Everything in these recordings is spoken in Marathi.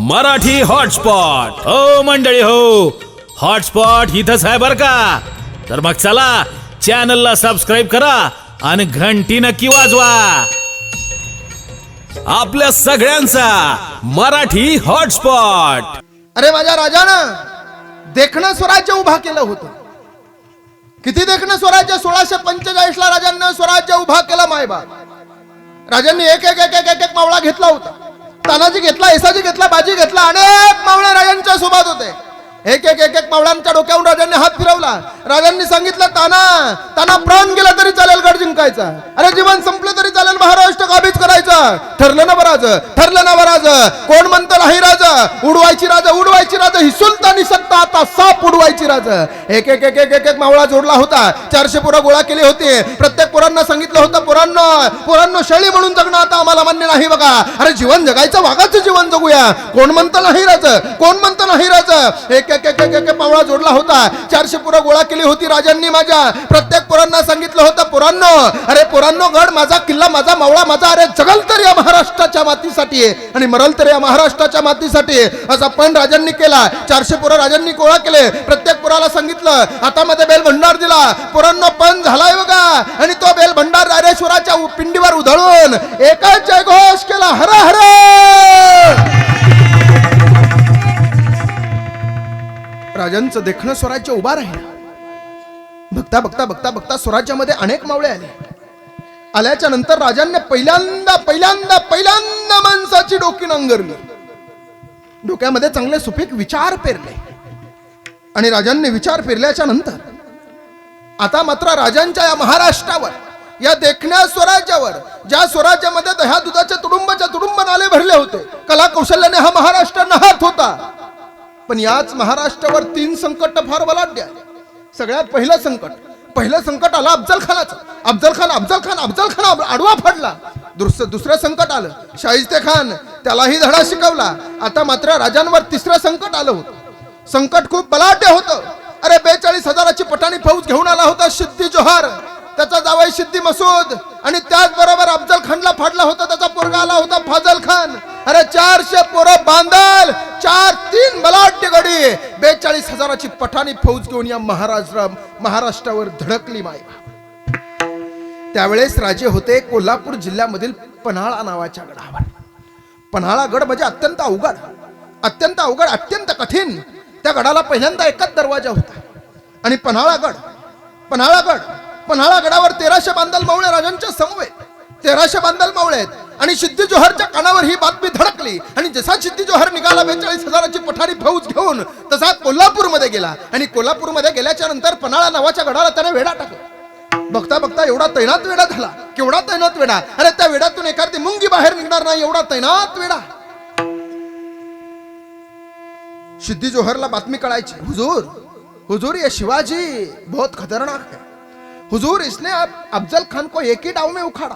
मराठी हॉटस्पॉट. हो मंडळी हो. हॉटस्पॉट इथंच आहे बर का? तर मग चला चॅनलला सबस्क्राईब करा आणि घंटी नक्की वाजवा. आपल्या सगळ्यांचा मराठी हॉटस्पॉट. अरे माझ्या राजानं देखणं स्वराज्य उभा केलं होतं. किती देखणं स्वराज्य? सोळाशे पंचेचाळीस ला राजांना स्वराज्य उभा केला मायबा राजांनी एक एक एक एक एक एक मावळा घेतला होता. तानाजी घेतला येसाजी घेतला बाजी घेतला अनेक मावळे राजांच्या सोबत होते. एक एक एक एक मावळ्यांच्या डोक्यावरून राजांनी हात फिरवला. राजांनी सांगितलं ताना ताना प्राण गेला तरी चालेल गड जिंकायचा. अरे जीवन संपलं तरी चालेल महाराष्ट्र काबीज करायचं. ठरलं ना बराज ठरलं ना बराज. कोण म्हणतो नाही राज उडवायची राजा उडवायची राजा ही सुलतानी सत्ता आता साप उडवायची राजा. एक एक एक एक एक एक मावळा जोडला होता. चारशे पोरं गोळा केले होते. प्रत्येक पोरांना सांगितलं होतं पोरांना पोरांनो शैली म्हणून जगणं आता आम्हाला मान्य नाही बघा. अरे जीवन जगायचं वागाचं जीवन जगूया. कोण म्हणतं नाही राज कोण म्हणतं नाही राज? एक मावळा जोडला होता. चारशे पुरा गोळा केली होती राजांनी माझ्या. प्रत्येक पोरांना सांगितलं होतं पोरांनो अरे पोरांनो गड माझा किल्ला माझा मावळा माझा अरे जगल तर या महाराष्ट्राच्या मातीसाठी आणि मरल तर या महाराष्ट्राच्या मातीसाठी असा पण राजांनी केला. चारशे पोरं राजांनी गोळा केले. प्रत्येक पोराला सांगितलं. हातामध्ये बेल भंडार दिला. पोरांनो पण झालाय बघा. आणि तो बेल भंडार रायरेश्वराच्या पिंडीवर उधळून एकच जयघोष केला. हर हर! राजांचं देखणं स्वराज्य उभा राहिलं. बघता बघता बघता बघता स्वराज्यामध्ये अनेक मावळे आले. आल्याच्यानंतर राजांनी पहिल्यांदा पहिल्यांदा पहिल्यांदा माणसाची डोकी नांगरली. डोक्यामध्ये चांगले सुपीक विचार पेरले. आणि राजांनी विचार पेरल्याच्या नंतर आता मात्र राजांच्या या महाराष्ट्रावर या देखण्या स्वराज्यावर ज्या स्वराज्यामध्ये दह्या दुधाच्या तुडुंबाच्या तुडुंब नाले भरले होते कला कौशल्याने हा महाराष्ट्र नहात होता. पण याच महाराष्ट्रावर तीन संकट फार बलाढ्य आले. सगळ्यात पहिलं संकट पहिलं संकट आलं अफजल खानाचं अफजल खान अफजल खान अफजल खान आडवा फाडला. दुसरं दुसरं संकट आलं शाहिस्ते खान त्यालाही धडा शिकवला. आता मात्र राजांवर तिसरं संकट आलं होतं. संकट खूप बलाढ्य होतं. अरे बेचाळीस हजाराची पटाणी फौज घेऊन आला होता सिद्धी जोहार. त्याचा जावाई सिद्धी मसूद. आणि त्याचबरोबर अफजल खानला फाडला होता त्याचा पोरगा आला होता फाजल खान अरे चारशे पोरं बांधल. चार तीन बलाढ्य गडी बेचाळीस हजाराची पठाणी फौज घेऊन या महाराष्ट्र महाराष्ट्रावर धडकली माय त्यावेळेस राजे होते कोल्हापूर जिल्ह्यामधील पन्हाळा नावाच्या गडावर. पन्हाळा गड म्हणजे अत्यंत अवघड. अत्यंत अवघड अत्यंत कठीण. त्या गडाला पहिल्यांदा एकच दरवाजा होता. आणि पन्हाळा गड पन्हाळा गड पन्हाळा गडावर तेराशे बांधल मावळे राजांच्या समवेत तेराशे बांधल मावळे आहेत. आणि सिद्धी जोहरच्या कानावर ही बातमी धडकली. आणि जसा सिद्धी जोहर निघाला बेचाळीस हजाराची पठारी फौज घेऊन तसा कोल्हापूरमध्ये गेला. आणि कोल्हापूरमध्ये गेल्याच्यानंतर पन्हाळा नावाच्या गडाला त्याने वेढा टाकला. बघता बघता एवढा तैनात वेडा झाला. केवढा तैनात वेडा अरे त्या वेढातून एखादी मुंगी बाहेर निघणार नाही एवढा तैनात वेडा सिद्धी जोहरला बातमी कळायची हुजूर हुजूर ये शिवाजी बहुत खतरनाक है. हुजूर इसने अफजल खान को एक ही डाव में उखाड़ा.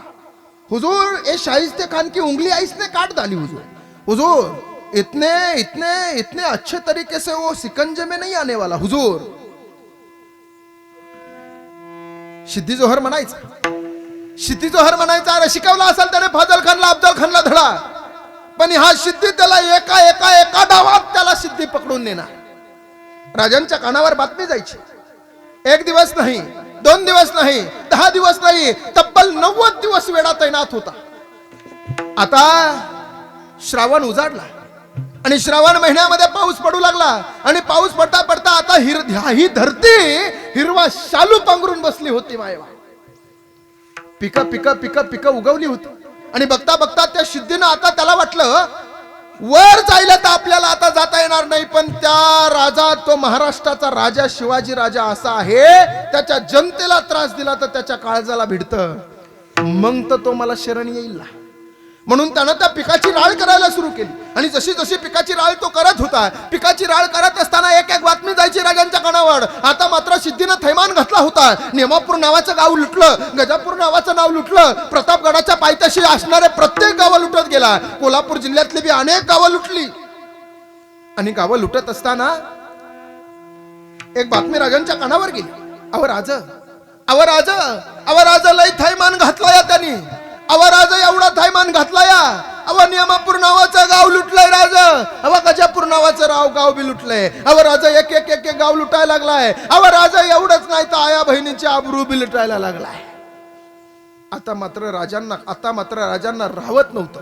हुजूर ये शाइस्ते खान की उंगली इसने काट डाली हुजूर। हुजूर इतने इतने इतने अच्छे तरीके से वो सिकंजे में नहीं आने वाला हुजूर। सिद्धी जोहर म्हणायचा सिद्धी जोहर म्हणायचा अरे शिकवला असेल त्याने फाजल खानला अफजल खानला धडा। पण हा सिद्धी त्याला एका एका एका डावात त्याला सिद्धी पकडून नेणार. राजांच्या कानावर बातमी जायची. एक दिवस नाही दोन दिवस नाही दहा दिवस नाही तब्बल नव्वद दिवस वेळा तैनात होता. आता श्रावण उजाडला आणि श्रावण महिन्यामध्ये पाऊस पडू लागला आणि पाऊस पडता पडता आता हिर ही धरती हिरवा शालू पांघरून बसली होती मायवा. पिकं पिकं पिकं पिकं उगवली होती. आणि बघता बघता त्या सिद्धीनं आता त्याला वाटलं वर जायला तर आपल्याला आता जाता येणार नाही पण त्या राजा तो महाराष्ट्राचा राजा शिवाजी राजा असा आहे त्याच्या जनतेला त्रास दिला तर त्याच्या काळजाला भिडत मग तर तो मला शरण येईल ना. म्हणून त्यानं त्या पिकाची राळ करायला सुरू केली. आणि जशी जशी पिकाची राळ तो करत होता पिकाची राळ करत असताना एक एक बातमी जायची राजांच्या कानावर. आता मात्र सिद्धीनं थैमान घातला होता. नेमापूर नावाचं गाव लुटलं गजापूर नावाचं नाव लुटलं. प्रतापगडाच्या पायथ्याशी असणारे प्रत्येक गावं लुटत गेला. कोल्हापूर जिल्ह्यातली बी अनेक गावं लुटली. आणि गावं लुटत असताना एक बातमी राजांच्या कानावर गेली. अव राज अव राज अव राज लय थैमान घातला या त्यांनी. अवा राजा एवढा थायमान घातला या अवा नियमापूर नावाचं गाव लुटलंय राजा. अवा गजापूर नावाचं राव गाव बी लुटलंय. अवा राजा एक एक एक एक गाव लुटायला लागलाय. अवा राजा एवढंच नाही तर आया बहिणीची आबरू बी लुटायला लागलाय. आता मात्र राजांना आता मात्र राजांना राहत नव्हतं.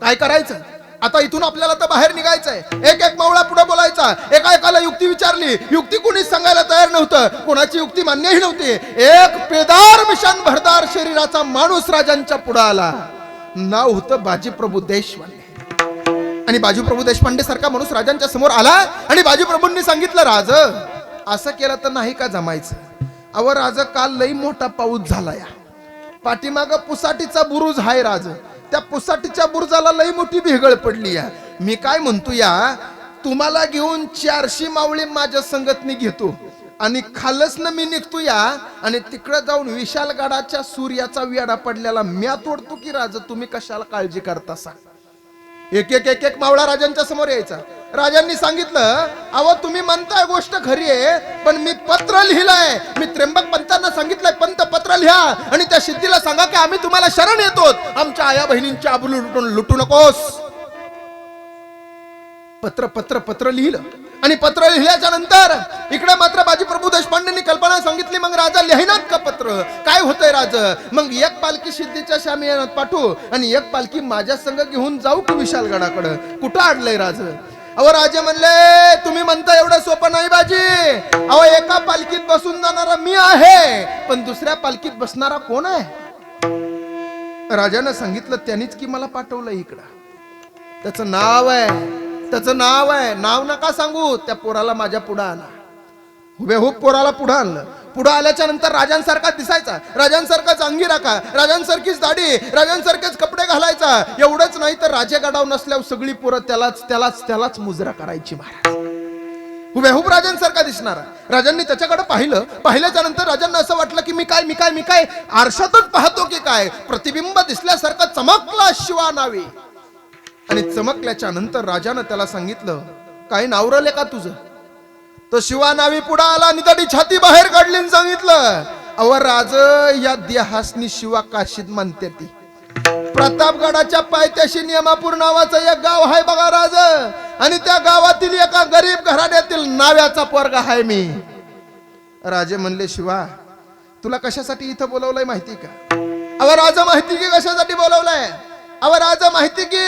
काय करायचं? आता इथून आपल्याला तर बाहेर निघायचंय. एक एक मावळा पुढे बोलायचा. एका एकाला युक्ती विचारली. युक्ती कोणीच सांगायला तयार नव्हतं. कोणाची युक्ती मान्यही नव्हती. एक पेदार मिशन भरदार शरीराचा माणूस राजांच्या पुढे आला. नाव होतं बाजीप्रभू देशपांडे आणि बाजीप्रभू देशपांडे सारखा माणूस राजांच्या समोर आला आणि बाजीप्रभूंनी सांगितलं राज असं केलं तर नाही का जमायचं? अव राज काल लई मोठा पाऊस झाला या पाठीमाग पुसाटीचा बुरुज हाय राज. त्या पुसाटीच्या बुरजाला लई मोठी भेगळ पडली या मी काय म्हणतो या तुम्हाला घेऊन चारशे मावळे माझ्या संगतनी घेतो. आणि खालच न मी निघतो या आणि तिकडे जाऊन विशालगडाच्या सूर्याचा वेडा पडलेला म्या तोडतो की राजा तुम्ही कशाला काळजी करता सा एक एक एक एक मावळा राजांच्या समोर यायचा. राजांनी सांगितलं अहो तुम्ही म्हणताय गोष्ट खरी आहे पण मी पत्र लिहिलंय. मी त्र्यंबक पंतांना सांगितलंय पंत पत्र लिहा आणि त्या सिद्धीला सांगा की आम्ही तुम्हाला शरण येतो. आमच्या आया बहिणींच्या आबरू लुटून लुटू नकोस. पत्र पत्र पत्र लिहिलं. आणि पत्र लिहिल्याच्या नंतर इकडे मात्र बाजी प्रभू देशपांडेंनी कल्पना सांगितली मग राजा लिहिनात का पत्र? काय होतंय राज? मग एक पालखी सिद्धीच्या शामियानात पाठवू आणि एक पालखी माझ्या संग घेऊन जाऊ की विशालगडाकडं? कुठं अडलंय राज? अहो राजे म्हणले तुम्ही म्हणता एवढं सोपं नाही बाजी. अहो एका पालखीत बसून जाणारा मी आहे पण दुसऱ्या पालखीत बसणारा कोण आहे? राजानं सांगितलं त्यांनीच की मला पाठवलं इकडं. त्याचं नाव आहे त्याचं नाव आहे. नाव नका सांगू त्या पोराला माझ्या पुढं आणा. हुबेहूब पोराला पुढं आणलं. पुढं आल्याच्यानंतर राजांसारखा दिसायचा. राजांसारखाच अंगी राखा. राजांसारखीच दाढी. राजांसारखेच कपडे घालायचा. एवढंच नाही तर राजे गडाव नसल्यावर सगळी पोरं त्यालाच त्यालाच त्यालाच मुजरा करायची महाराज. हुबेहूब राजांसारखा दिसणारा. राजांनी त्याच्याकडे पाहिलं. पाहिल्याच्या नंतर राजांना असं वाटलं की मी काय मी काय मी काय आरशातच पाहतो की काय? प्रतिबिंब दिसल्यासारखा चमकला शिवा नावे. आणि चमकल्याच्या नंतर राजानं त्याला सांगितलं काही नावरले का तुझं? तो शिवा नावी पुढे आला आणि नितडी छाती बाहेर काढली आणि सांगितलं अव राज या देहासनी शिवा काशीत म्हणते ती. प्रतापगडाच्या पायथ्याशी नियमापूर नावाचं एक गाव आहे बघा राज. आणि त्या गावातील एका गरीब घराण्यातील नाव्याचा पोरगा आहे मी. राजे म्हणले शिवा तुला कशासाठी इथं बोलवलंय माहिती का? अव राजा माहिती की कशासाठी बोलवलंय? अव राजा माहिती की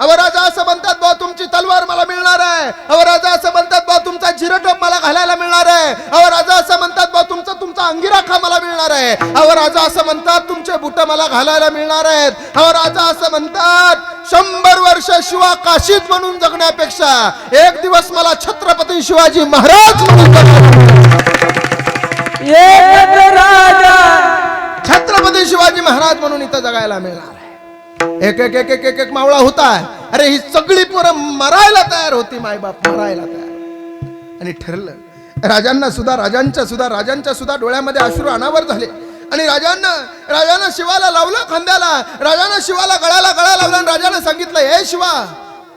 अव राजा असं म्हणतात बा तुमची तलवार मला मिळणार आहे. अव राजा असं म्हणतात बा तुमचा जिरटोप मला घालायला मिळणार आहे. अव राजा असं म्हणतात बा तुमचा तुमचा अंगिराखा मला मिळणार आहे. अव राजा असं म्हणतात तुमचे बुट मला घालायला मिळणार आहेत. अव राजा असं म्हणतात शंभर वर्ष शिवा काशीत म्हणून जगण्यापेक्षा एक दिवस मला छत्रपती शिवाजी महाराज म्हणून छत्रपती शिवाजी महाराज म्हणून इथं जगायला मिळणार. एक एक एक एक एक एक मावळा होता. अरे ही सगळी पोरं मरायला तयार होती मायबाप मरायला तयार. आणि ठरलं राजांना सुद्धा राजांच्या सुद्धा राजांच्या सुद्धा डोळ्यामध्ये अश्रू अनावर झाले. आणि राजांना राजानं शिवाला लावलं खांद्याला. राजानं शिवाला गळाला गळा लावला आणि राजानं सांगितलं हे शिवा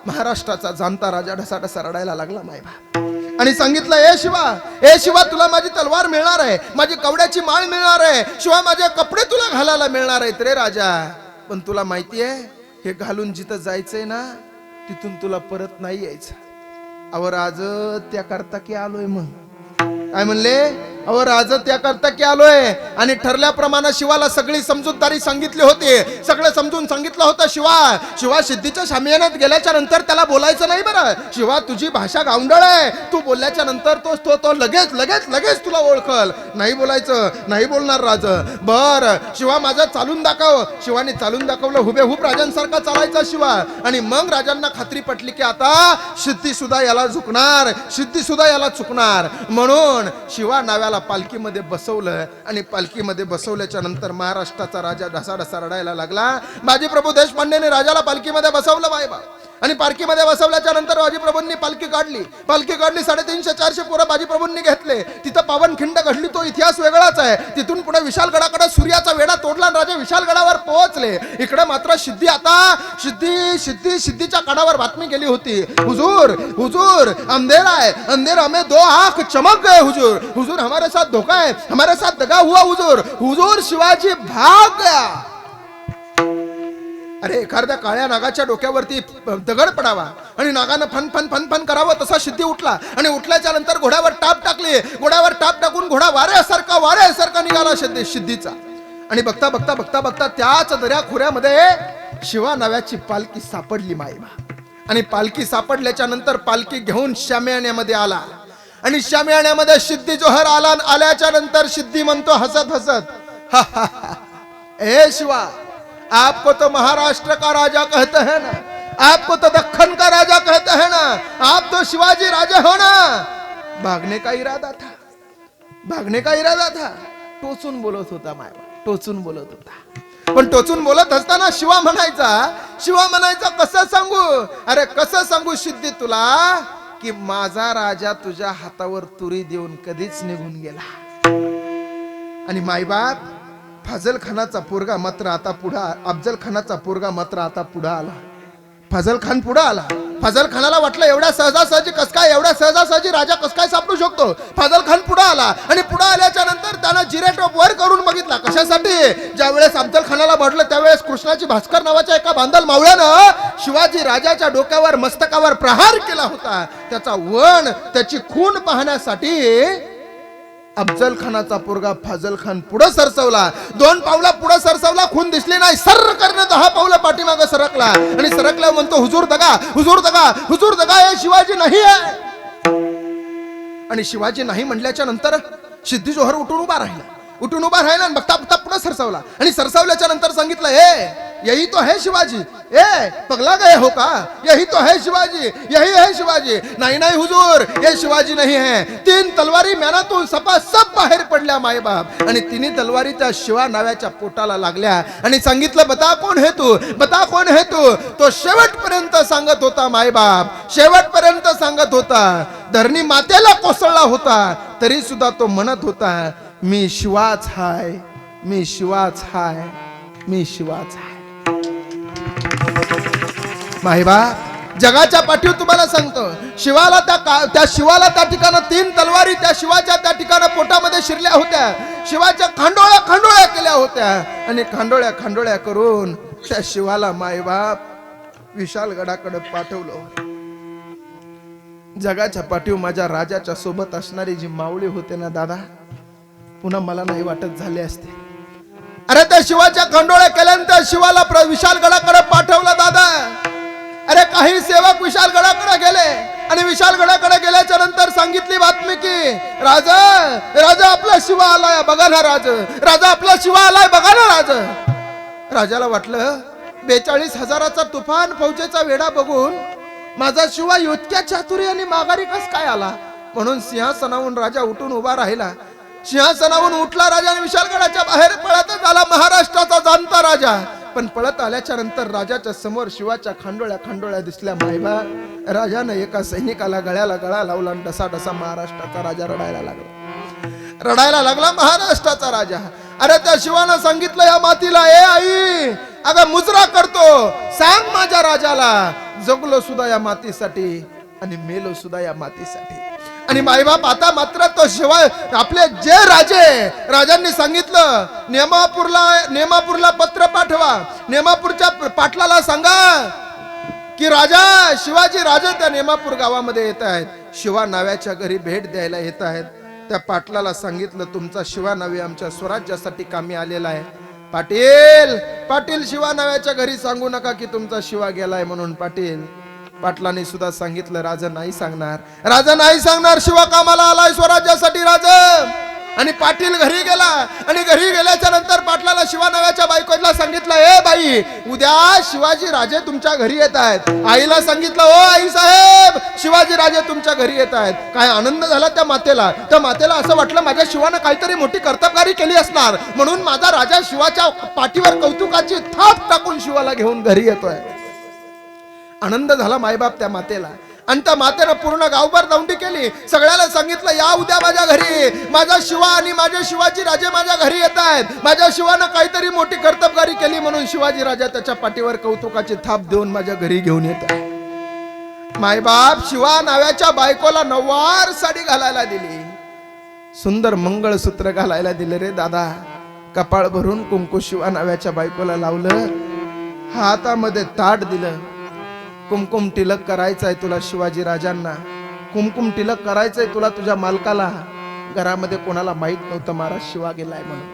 महाराष्ट्राचा जाणता राजा ढसा ढसा रडायला लागला मायबाप. आणि सांगितलं हे शिवा हे शिवा तुला माझी तलवार मिळणार आहे. माझी कवड्याची माळ मिळणार आहे. शिवा माझे कपडे तुला घालायला मिळणार आहेत रे राजा. पण तुला माहिती आहे हे घालून जिथं जायचंय ना तिथून तुला परत नाही यायचं. अवर आज त्या करता की आलोय मग. काय म्हणले? अहो राज त्याकरता की आलोय? आणि ठरल्याप्रमाणे शिवाला सगळी समजूतदारी सांगितली होती. सगळं समजून सांगितलं होतं शिवा. शिवा सिद्धीच्या शामियानात गेल्याच्यानंतर त्याला बोलायचं नाही बरं. शिवा तुझी भाषा गावंडळ आहे. तू बोलल्याच्या नंतर तो तो तो लगेच लगेच लगेच तुला ओळखल. नाही बोलायचं. नाही बोलणार राज. बर. शिवा माझं चालून दाखव. शिवाने चालून दाखवलं. हुबेहूब राजांसारखा चालायचा शिवा. आणि मग राजांना खात्री पटली की आता सिद्धी सुद्धा याला झुकणार. सिद्धी सुद्धा याला चुकणार. म्हणून शिवा नाव्याला पालखीमध्ये बसवलं आणि पालखीमध्ये बसवल्याच्या नंतर महाराष्ट्राचा राजा ढसा ढसा रडायला लागला. बाजी प्रभू देशपांडेने राजाला पालखीमध्ये बसवलं बायबा आणि पालखीमध्ये बसवल्याच्या नंतर बाजीप्रभूंनी पालखी काढली. पालखी काढली साडेतीनशे चारशे पोरं बाजीप्रभूंनी घेतले. तिथं पावनखिंड घडली तो इतिहास वेगळाच आहे. तिथून पुढे विशालगडाकडे सूर्याचा वेडा तोडला राजे विशालगडावर पोहोचले. इकडे मात्र सिद्धी आता सिद्धी सिद्धी सिद्धीच्या कडावर बातमी गेली होती. हुजूर हुजूर अंधेरा है अंधेरा में दो आंख चमक गए हुजूर. हुजूर हमारे साथ धोखा है हमारे साथ दगा हुआ हुजूर. हुजूर शिवाजी भाग गया. अरे एखाद्या काळ्या नागाच्या डोक्यावरती दगड पडावा आणि नागानं फन फन फन फन करावं तसा सिद्धी उठला. आणि उठल्याच्या नंतर घोड्यावर टाप टाकली. घोड्यावर टाप टाकून घोडा वाऱ्यासारखा वाऱ्यासारखा निघाला सिद्धी सिद्धीचा. आणि बघता बघता बघता बघता त्याच दऱ्या खोऱ्यामध्ये शिवा नाव्याची पालखी सापडली माईबा आणि पालखी सापडल्याच्या नंतर पालखी घेऊन श्यामयाण्यामध्ये आला. आणि श्यामयाण्यामध्ये सिद्धी जोहर आला आल्याच्यानंतर सिद्धी म्हणतो हसत हसत "हा, हा, हा. ए शिवा आपको तो महाराष्ट्र का राजा कहते हैं ना आपको तो दक्खन का राजा कहते हैं ना आप तो शिवाजी राजा हो ना। भागने का इरादा था भागने का इरादा था। टोचून बोलत होता मायवा टोचून बोलत होता। पण टोचून बोलत असताना शिवा म्हणायचा शिवा म्हणायचा कसं सांगू? अरे कसं सांगू सिद्धी तुला की माझा राजा तुझ्या हातावर तुरी देऊन कधीच निघून गेला. आणि मायबाप फाजल खानाचा पोरगा मात्र आता पुढा अफजल खानाचा पोरगा मात्र आता पुढा आला. फाजल खान पुढा आला. फाजल खानाला वाटलं एवढ्या सहजासहजी कस काय एवढ्या सहजासहजी राजा कस काय सापडू शकतो? फाजल खान पुढे आला आणि पुढे आल्याच्यानंतर त्यानं जिरेटॉप वर करून बघितला. कशासाठी? ज्या वेळेस अफजल खानाला भरलं त्यावेळेस कृष्णाची भास्कर नावाच्या एका बांधल मावळ्यानं शिवाजी राजाच्या डोक्यावर मस्तकावर प्रहार केला होता. त्याचा वण त्याची खून पाहण्यासाठी अफजल खानाचा पोरगा फाजल खान पुढं सरसवला. दोन पावला पुढं सरसवला खून दिसली नाही. सर करणे दहा पावलं पाठीमाग सरकला. आणि सरकल्या म्हणतो हुजूर दगा हुजूर दगा हुजूर दगा हे शिवाजी नाही आहे आणि शिवाजी नाही म्हणल्याच्या नंतर सिद्धी जोहर उठून उभा राहिला. उठून उभा राहिला बघता बघता पुढे सरसावला. आणि सरसावल्याच्या नंतर सांगितलं हे यही तो है शिवाजी. ए पगला गए हो का? यही तो है शिवाजी. यही है शिवाजी. नाही नाही हुजूर. ये शिवाजी नहीं है. तीन तलवारी म्यानातून सपा सब बाहेर पडल्या मायबाप आणि तिन्ही तलवारी त्या शिवा नाव्याच्या पोटाला लागल्या. आणि सांगितलं बता कोण हे तू? बता कोण हे तू? तो शेवटपर्यंत सांगत होता मायबाप शेवटपर्यंत सांगत होता. धरणी मातेला कोसळला होता. तरी सुद्धा तो म्हणत होता मी शिवाच हाय मी शिवाच हाय मी शिवाच हाय माहिबा जगाच्या पाठीवर तुम्हाला सांगतो शिवाला त्या का त्या शिवाला त्या ठिकाणं तीन तलवारी त्या शिवाच्या त्या ठिकाणं पोटामध्ये शिरल्या होत्या. शिवाच्या खांडोळ्या खांडोळ्या केल्या होत्या. आणि खांडोळ्या खांडोळ्या करून त्या शिवाला मायबाप विशालगडाकडे पाठवलं जगाच्या पाठीवर माझ्या राजाच्या सोबत असणारी जी मावळी होते ना दादा पुन्हा मला नाही वाटत झाले असते. अरे त्या शिवाच्या खंडोळ्या केल्यानंतर शिवाला विशाल विशालगडाकडे पाठवला दादा. अरे काही सेवक विशालगडाकडे गेले आणि विशालगडाकडे गेल्याच्यानंतर सांगितली बातमी की राजा राजा आपला शिवा आलाय बघा ना राज. राजा आपला शिवा आलाय बघा ना राज. राजाला वाटलं बेचाळीस हजाराचा तुफान फौजेचा वेढा बघून माझा शिवा इतक्या चातुरी आणि माघारी कस काय आला? म्हणून सिंहासनाहून राजा उठून उभा राहिला. सिंहासनावरून उठला राजा आणि विशालगडाच्या बाहेर पळतच आला महाराष्ट्राचा जाणता राजा. पण पळत आल्याच्यानंतर राजाच्या समोर शिवाच्या खांडोळ्या खांडोळ्या दिसल्या मायबा. राजानं एका सैनिकाला गळ्याला गळा लावला आणि डसा डसा महाराष्ट्राचा राजा रडायला लागला. रडायला लागला महाराष्ट्राचा राजा. अरे त्या शिवानं सांगितलं या मातीला ए आई अगं मुजरा करतो. सांग माझ्या राजाला. जगलो सुद्धा या मातीसाठी आणि मेलो सुद्धा या मातीसाठी. आणि मायबाप आता मात्र तो शिवाय आपले जे राजे राजांनी सांगितलं नेमापूरला नेमापूरला पत्र पाठवा. नेमापूरच्या पाटलाला सांगा की राजा शिवाजी राजा त्या नेमापूर गावामध्ये येत आहेत. शिवा नाव्याच्या घरी भेट द्यायला येत आहेत. त्या पाटलाला सांगितलं तुमचा शिवा नावे आमच्या स्वराज्यासाठी कामी आलेला आहे. पाटील पाटील शिवा नाव्याच्या घरी सांगू नका की तुमचा शिवा गेलाय म्हणून पाटील. पाटलाने सुद्धा सांगितलं राजा नाही सांगणार. राजा नाही सांगणार शिवा कामाला आलाय स्वराज्यासाठी राजा. आणि पाटील घरी गेला. आणि घरी गेल्याच्यानंतर पाटलाला शिवा नाव्याच्या बायकोला सांगितलं ए बाई उद्या शिवाजी राजे तुमच्या घरी येत आहेत. आईला सांगितलं ओ आई साहेब शिवाजी राजे तुमच्या घरी येत आहेत. काय आनंद झाला त्या मातेला. त्या मातेला असं वाटलं माझ्या शिवानं काहीतरी मोठी कर्तबगारी केली असणार. म्हणून माझा राजा शिवाच्या पाठीवर कौतुकाची थाप टाकून शिवाला घेऊन घरी येतोय. आनंद झाला मायबाप त्या मातेला. आणि त्या मातेनं पूर्ण गावभर दौंडी केली. सगळ्याला सांगितलं या उद्या माझ्या घरी. माझा शिवा आणि माझ्या शिवाजी राजे माझ्या घरी येत आहेत. माझ्या शिवानं काहीतरी मोठी कर्तबगारी केली म्हणून शिवाजी राजा त्याच्या पाठीवर कौतुकाची थाप देऊन माझ्या घरी घेऊन येत आहे मायबाप शिवा नाव्याच्या बायकोला नववार साडी घालायला दिली. सुंदर मंगळसूत्र घालायला दिले रे दादा. कपाळ भरून कुंकू शिवा नाव्याच्या बायकोला लावलं. हातामध्ये ताट दिलं. कुमकुम टिलक करायचंय तुला शिवाजी राजांना. कुमकुम टिलक करायचंय तुला तुझ्या मालकाला. घरामध्ये कोणाला माहीत नव्हतं महाराज शिवा गेलाय म्हणून.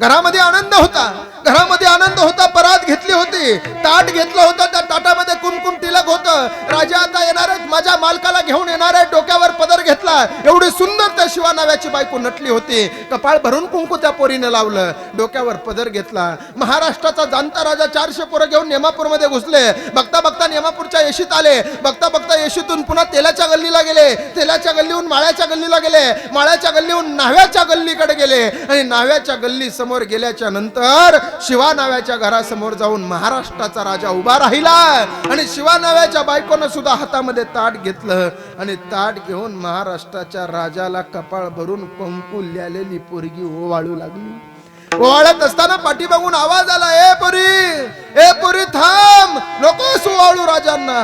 घरामध्ये आनंद होता. घरामध्ये आनंद होता परात घेतली होती. ताट घेतलं होतं त्या ताटामध्ये कुमकुम टिलक होतं. राजा आता येणार माझ्या मालकाला घेऊन येणार आहे डोक्यावर पदर घेतला एवढी सुंदर त्या शिवा नाव्याची बायको नटली होती. कपाळ भरून कुंकू त्या पोरीनं लावलं. डोक्यावर पदर घेतला. महाराष्ट्राचा जाणता राजा चारशे पोरं घेऊन नेमापूरमध्ये घुसले. बघता बघता नेमापूरच्या येशीत आले. बघता बघता येशीतून पुन्हा तेलाच्या गल्लीला गेले. तेलाच्या गल्लीहून माळ्याच्या गल्लीला गेले. माळ्याच्या गल्लीहून नाव्याच्या गल्लीकडे गेले. आणि नाव्याच्या गल्ली समोर गेल्याच्यानंतर शिवा नाव्याच्या घरासमोर जाऊन महाराष्ट्राचा राजा उभा राहिला. आणि शिवा नाव्याच्या बायकोनं सुद्धा हातामध्ये ताट घेतलं. आणि ताट घेऊन महाराष्ट्राच्या राजाला कपाळ भरून कंकू ल्यालेली पोरगी ओवाळू लागली. ओवाळत असताना पाठीमागून आवाज आला ए पुरी ए पुरी थांब नको ओवाळू राजांना.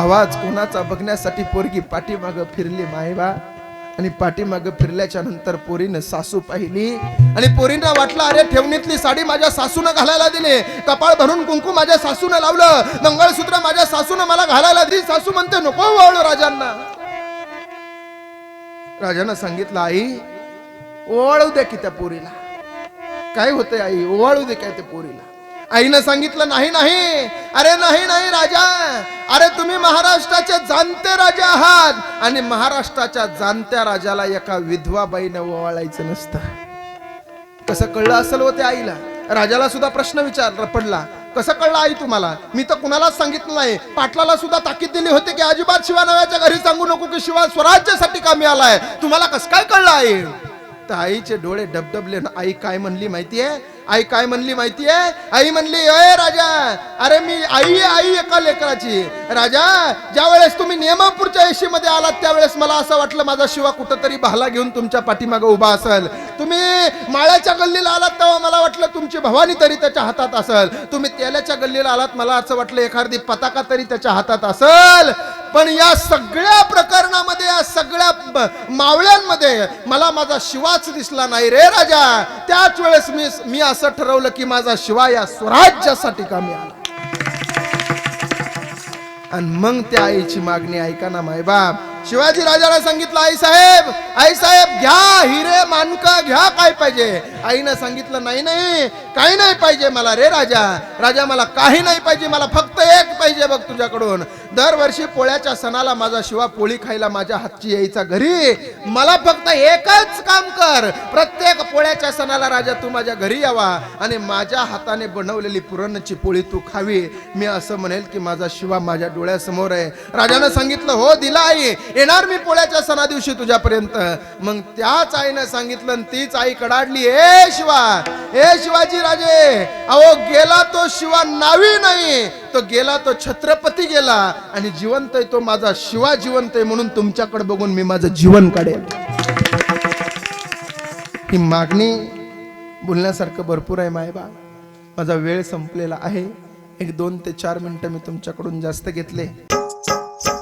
आवाज कोणाचा बघण्यासाठी पोरगी पाठीमाग फिरली मायबा आणि पाठीमाग फिरल्याच्या नंतर पोरीनं सासू पाहिली. आणि पोरीनं वाटलं अरे ठेवणीतली साडी माझ्या सासूनं घालायला दिली. कपाळ भरून कुंकू माझ्या सासूनं लावलं. मंगळसूत्र माझ्या सासूनं मला घालायला दिली. सासू म्हणते नको वळलो राजांना. राजानं सांगितलं आई ओवाळू द्या की त्या पोरीला. काय होतंय आई? ओवाळू दे काय त्या पोरीला? आईनं सांगितलं नाही नाही. अरे नाही नाही राजा. अरे तुम्ही महाराष्ट्राचे जाणते राजा आहात आणि महाराष्ट्राच्या जाणत्या राजाला एका विधवा बाईनं ओवाळायचं नसतं. कसं कळलं असेल होते आईला? राजाला सुद्धा प्रश्न विचार पडला. कसं कळलं आई तुम्हाला? मी तर कुणालाच सांगितलं नाही. पाटलाला सुद्धा ताकीद दिली होती की अजिबात शिवा नव्याच्या घरी सांगू नको की शिवा स्वराज्यासाठी कामी आलाय. तुम्हाला कसं काय कळलं आई? तर आईचे डोळे डबडबले ना आई काय म्हणली माहितीये? आई काय म्हणली माहितीये? आई म्हणली अय राजा अरे मी आई आई एका लेकराची. राजा ज्या वेळेस तुम्ही नियमापूरच्या एशीमध्ये आलात त्यावेळेस मला असं वाटलं माझा शिवा कुठंतरी भाला घेऊन तुमच्या पाठीमागं उभा असेल. तुम्ही माळ्याच्या गल्लीला आलात तेव्हा मला वाटलं तुमची भवानी तरी त्याच्या हातात असेल. तुम्ही तेलाच्या गल्लीला आलात मला असं वाटलं एखादी पताका तरी त्याच्या हातात असेल. पण या सगळ्या प्रकरणामध्ये या सगळ्या मावळ्यांमध्ये मला माझा शिवाच दिसला नाही रे राजा. त्याच वेळेस मी मी असं ठरवलं की माझा शिवा या स्वराज्यासाठी कामी आला. आणि मग त्या आईची मागणी ऐका ना मायबाप. शिवाजी राजाला सांगितलं आई साहेब आई साहेब घ्या हिरे मानका घ्या काय पाहिजे? आईनं सांगितलं नाही नाही काही नाही पाहिजे मला रे राजा. राजा मला काही नाही पाहिजे मला फक्त एक पाहिजे बघ तुझ्याकडून. दरवर्षी पोळ्याच्या सणाला माझा शिवा पोळी खायला माझ्या हातची यायचा घरी. मला फक्त एकच काम कर. प्रत्येक पोळ्याच्या सणाला राजा तू माझ्या घरी यावा आणि माझ्या हाताने बनवलेली पुरणची पोळी तू खावी. मी असं म्हणेल की माझा शिवा माझ्या डोळ्यासमोर आहे. राजानं सांगितलं हो दिला आई. येणार मी पोळ्याच्या सणा दिवशी तुझ्यापर्यंत. मग त्याच आईनं सांगितलं तीच आई कडाडली ए शिवा ए शिवाजी राजे अहो गेला तो शिवा नावी नाही. तो गेला तो छत्रपती गेला आणि जिवंत आहे तो माझा शिवा जिवंत आहे म्हणून तुमच्याकडे बघून मी माझं जीवन काढेल. ही मागणी बोलण्यासारखं भरपूर आहे मायबा. माझा वेळ संपलेला आहे. एक दोन ते चार मिनिटं मी तुमच्याकडून जास्त घेतले.